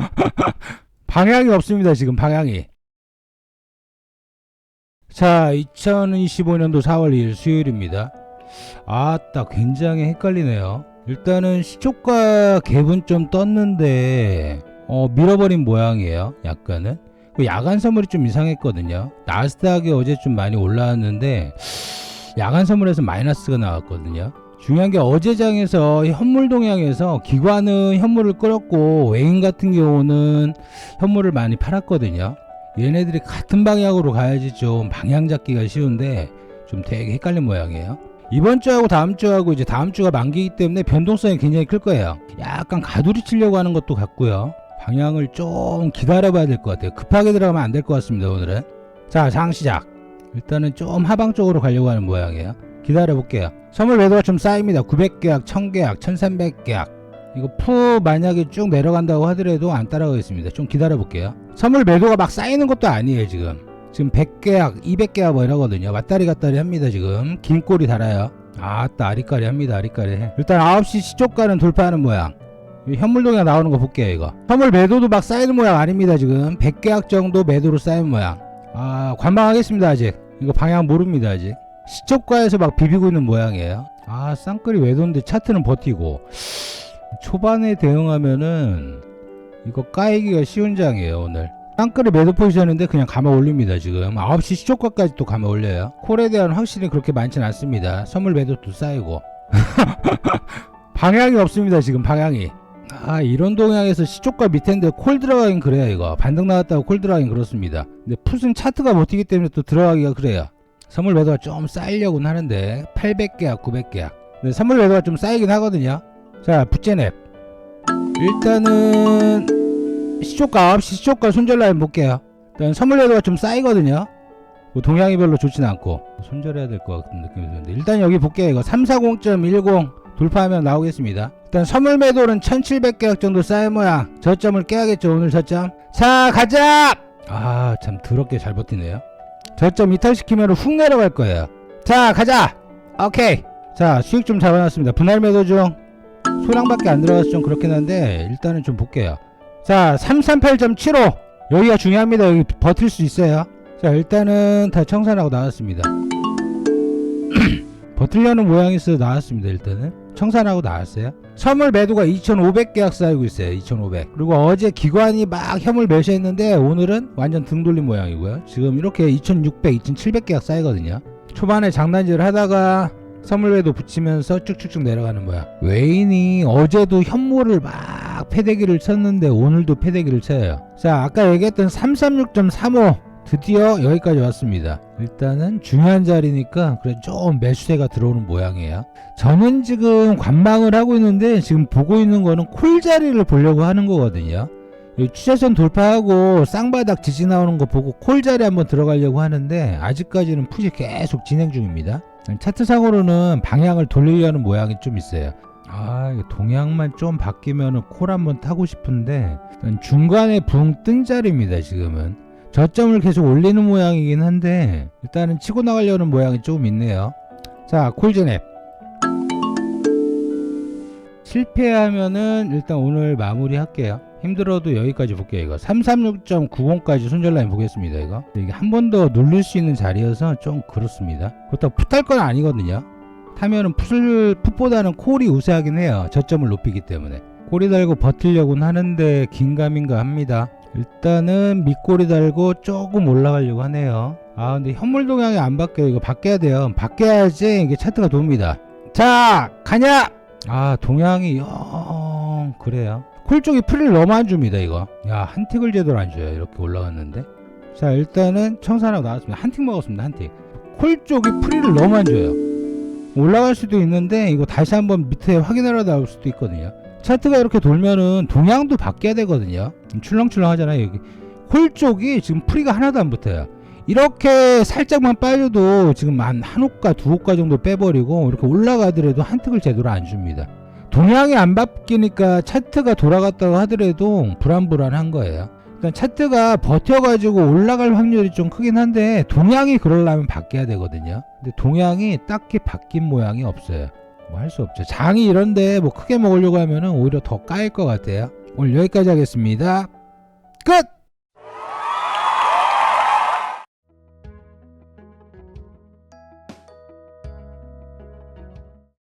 방향이 없습니다, 지금 방향이. 자, 2025년도 4월 2일 수요일입니다. 아따, 굉장히 헷갈리네요. 일단은 시초가 갭은 좀 떴는데, 어, 밀어버린 모양이에요. 약간은. 그 야간 선물이 좀 이상했거든요. 나스닥이 어제 좀 많이 올라왔는데, 야간 선물에서 마이너스가 나왔거든요. 중요한 게 어제장에서 현물 동향에서 기관은 현물을 끌었고 외인 같은 경우는 현물을 많이 팔았거든요. 얘네들이 같은 방향으로 가야지 좀 방향 잡기가 쉬운데 좀 되게 헷갈린 모양이에요. 이번 주하고 다음 주하고 이제 다음 주가 만기이기 때문에 변동성이 굉장히 클 거예요. 약간 가두리 치려고 하는 것도 같고요. 방향을 좀 기다려봐야 될 것 같아요. 급하게 들어가면 안 될 것 같습니다. 오늘은. 자, 장 시작. 일단은 좀 하방 쪽으로 가려고 하는 모양이에요. 기다려 볼게요. 선물 매도가 좀 쌓입니다. 900계약, 1000계약, 1300계약. 이거 푸 만약에 쭉 내려간다고 하더라도 안 따라가겠습니다. 좀 기다려 볼게요. 선물 매도가 막 쌓이는 것도 아니에요, 지금. 지금 100계약, 200계약 뭐 이러거든요. 왔다리 갔다리 합니다, 지금. 긴 꼬리 달아요. 아따, 아리까리 합니다, 아리까리. 일단 9시 시초가는 돌파하는 모양. 이 현물동에 나오는 거 볼게요, 이거. 선물 매도도 막 쌓이는 모양 아닙니다, 지금. 100계약 정도 매도로 쌓인 모양. 아, 관망하겠습니다, 아직. 이거 방향 모릅니다, 아직. 시초가에서 막 비비고 있는 모양이에요. 아, 쌍끌이 외도인데 차트는 버티고. 초반에 대응하면은 이거 까이기가 쉬운 장이에요, 오늘. 쌍끌이 매도 포지션인데 그냥 감아 올립니다, 지금. 9시 시초가까지 또 감아 올려요. 콜에 대한 확실히 그렇게 많진 않습니다. 선물 매도도 쌓이고. 방향이 없습니다, 지금 방향이. 아, 이런 동향에서 시초가 밑인데 콜 들어가긴 그래요, 이거. 반등 나왔다고 콜 들어가긴 그렇습니다. 근데 풋은 차트가 버티기 때문에 또 들어가기가 그래요. 선물 매도가 좀 쌓이려고는 하는데 800계약 900계약 근데 선물 매도가 좀 쌓이긴 하거든요. 자 붓제넵 일단은 시초가 9시 시초가 손절 라인 볼게요. 일단 선물 매도가 좀 쌓이거든요. 뭐 동향이 별로 좋진 않고 손절해야 될 것 같은 느낌이 드는데 일단 여기 볼게요. 이거 340.10 돌파하면 나오겠습니다. 일단 선물 매도는 1700계약 정도 쌓인 모양. 저점을 깨야겠죠 오늘 저점. 자 가자! 아 참 더럽게 잘 버티네요 저점 이탈시키면 훅 내려갈 거예요. 자, 가자! 오케이! 자, 수익 좀 잡아놨습니다. 분할 매도 중. 소량밖에 안 들어가서 좀 그렇긴 한데, 일단은 좀 볼게요. 자, 338.75! 여기가 중요합니다. 여기 버틸 수 있어요. 자, 일단은 다 청산하고 나왔습니다. 버틸려는 모양이 있어서 나왔습니다. 일단은. 청산하고 나왔어요. 선물 매도가 2,500계약 쌓이고 있어요. 2,500. 그리고 어제 기관이 막 현물 매수했는데 오늘은 완전 등 돌린 모양이고요. 지금 이렇게 2,600, 2,700계약 쌓이거든요. 초반에 장난질을 하다가 선물 매도 붙이면서 쭉쭉쭉 내려가는 모양. 외인이 어제도 현물을 막 패대기를 쳤는데 오늘도 패대기를 쳐요. 자, 아까 얘기했던 336.35 드디어 여기까지 왔습니다. 일단은 중요한 자리니까 그래 좀 매수세가 들어오는 모양이에요. 저는 지금 관망을 하고 있는데 지금 보고 있는 거는 콜 자리를 보려고 하는 거거든요. 이 추세선 돌파하고 쌍바닥 지지 나오는 거 보고 콜 자리 한번 들어가려고 하는데 아직까지는 푸시 계속 진행 중입니다. 차트상으로는 방향을 돌리려는 모양이 좀 있어요. 아, 동향만 좀 바뀌면은 콜 한번 타고 싶은데 중간에 붕 뜬 자리입니다. 지금은. 저점을 계속 올리는 모양이긴 한데 일단은 치고 나가려는 모양이 조금 있네요. 자, 콜제넵. 실패하면은 일단 오늘 마무리 할게요. 힘들어도 여기까지 볼게요. 이거 336.90까지 손절 라인 보겠습니다. 이거 이게 한 번더 누를 수 있는 자리여서 좀 그렇습니다. 그렇다고 풋할 건 아니거든요. 타면은 풋을 풋보다는 콜이 우세하긴 해요. 저점을 높이기 때문에 꼬리 달고 버틸려고는 하는데 긴가민가 합니다. 일단은 밑꼬리 달고 조금 올라가려고 하네요. 아 근데 현물 동향이 안 바뀌어요. 이거 바뀌어야 돼요. 바뀌어야지 이게 차트가 돕니다. 자 가냐? 아 동향이 영 그래요. 콜 쪽이 풀을 너무 안 줍니다 이거. 야 한 틱을 제대로 안 줘요. 이렇게 올라갔는데. 자 일단은 청산하고 나왔습니다. 한 틱 먹었습니다. 한 틱. 콜 쪽이 풀이를 너무 안 줘요. 올라갈 수도 있는데 이거 다시 한번 밑에 확인하러 나올 수도 있거든요. 차트가 이렇게 돌면은 동향도 바뀌어야 되거든요. 출렁출렁 하잖아요. 여기 홀 쪽이 지금 풀이가 하나도 안 붙어요. 이렇게 살짝만 빠져도 지금 한, 한 호가 두 호가 정도 빼버리고 이렇게 올라가더라도 한 틱을 제대로 안 줍니다. 동향이 안 바뀌니까 차트가 돌아갔다고 하더라도 불안불안한 거예요. 일단 차트가 버텨가지고 올라갈 확률이 좀 크긴 한데 동향이 그러려면 바뀌어야 되거든요. 근데 동향이 딱히 바뀐 모양이 없어요. 뭐 할 수 없죠. 장이 이런데 뭐 크게 먹으려고 하면은 오히려 더 까일 것 같아요. 오늘 여기까지 하겠습니다 끝